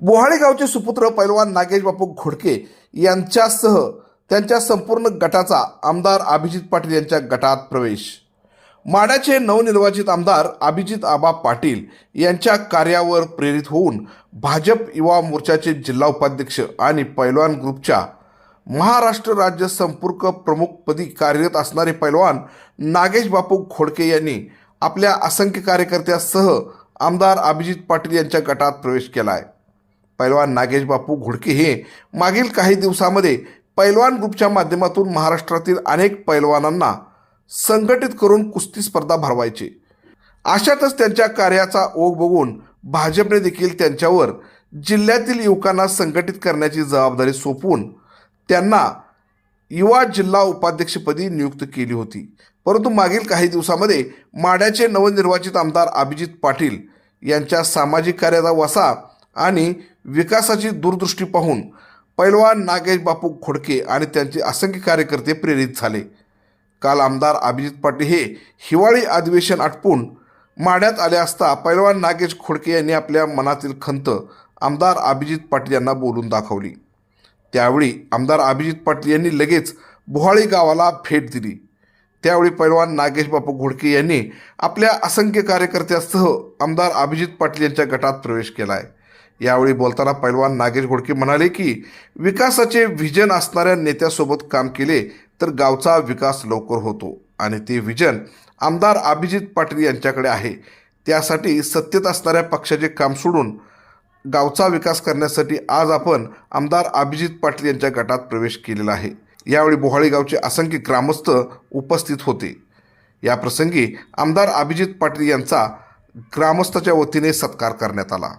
बोहाळे गावचे सुपुत्र पैलवान नागेश बापू घोडके यांच्यासह त्यांच्या संपूर्ण गटाचा आमदार अभिजित पाटील यांच्या गटात प्रवेश. माड्याचे नवनिर्वाचित आमदार अभिजित आबा पाटील यांच्या कार्यावर प्रेरित होऊन भाजप युवा मोर्चाचे जिल्हा उपाध्यक्ष आणि पैलवान ग्रुपच्या महाराष्ट्र राज्य संपर्क प्रमुखपदी कार्यरत असणारे पैलवान नागेश बापू खोडके यांनी आपल्या असंख्य कार्यकर्त्यासह आमदार अभिजित पाटील यांच्या गटात प्रवेश केला आहे पैलवान नागेश बापू घोडके हे मागील काही दिवसामध्ये पैलवान ग्रुपच्या माध्यमातून महाराष्ट्रातील अनेक पैलवानांना संघटित करून कुस्ती स्पर्धा भरवायचे. अशातच त्यांच्या कार्याचा ओघ बघून भाजपने देखील त्यांच्यावर जिल्ह्यातील युवकांना संघटित करण्याची जबाबदारी सोपवून त्यांना युवा जिल्हा उपाध्यक्षपदी नियुक्त केली होती. परंतु मागील काही दिवसामध्ये माड्याचे नवनिर्वाचित आमदार अभिजित पाटील यांच्या सामाजिक कार्याचा वसा आणि विकासाची दूरदृष्टी पाहून पैलवान नागेश बापू खोडके आणि त्यांचे असंख्य कार्यकर्ते प्रेरित झाले. काल आमदार अभिजित पाटील हे हिवाळी अधिवेशन आटपून माड्यात आले असता पैलवान नागेश खोडके यांनी आपल्या मनातील खंत आमदार अभिजित पाटील यांना बोलून दाखवली. त्यावेळी आमदार अभिजित पाटील यांनी लगेच बोहाळी गावाला भेट दिली. त्यावेळी पैलवान नागेश बापू घोडके यांनी आपल्या असंख्य कार्यकर्त्यासह आमदार अभिजित पाटील यांच्या गटात प्रवेश केला आहे यावेळी बोलताना पैलवान नागेश घोडके म्हणाले की विकासाचे व्हिजन असणाऱ्या नेत्यासोबत काम केले तर गावचा विकास लवकर होतो. आणि ते व्हिजन आमदार अभिजित पाटील यांच्याकडे आहे. त्यासाठी सत्तेत असणाऱ्या पक्षाचे काम सोडून गावचा विकास करण्यासाठी आज आपण आमदार अभिजित पाटील यांच्या गटात प्रवेश केलेला आहे. यावेळी बोहाळी गावचे असंख्य ग्रामस्थ उपस्थित होते. या प्रसंगी आमदार अभिजित पाटील यांचा ग्रामस्थाच्या वतीने सत्कार करण्यात आला.